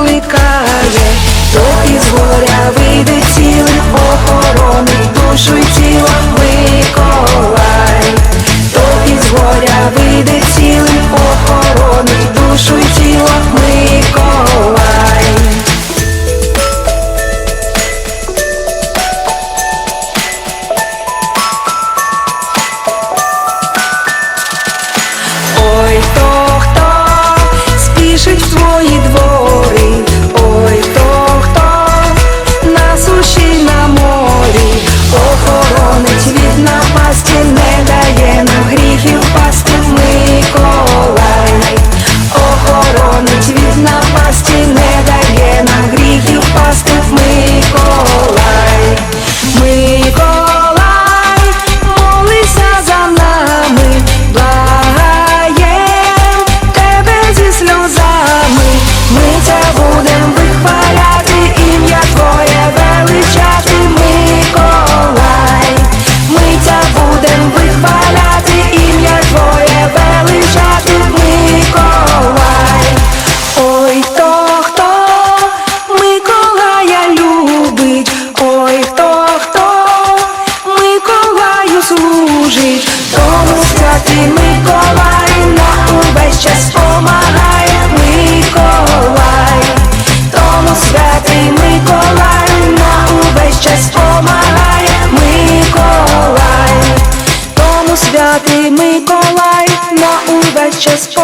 кликає, то із горя вийде цілим охоронить душу й тіло Миколай, то із горя вийде цілим тому святий Миколай на увесь час помагає Миколай, тому святий Миколай на увесь час помагає Миколай, тому святий Миколай на увесь час.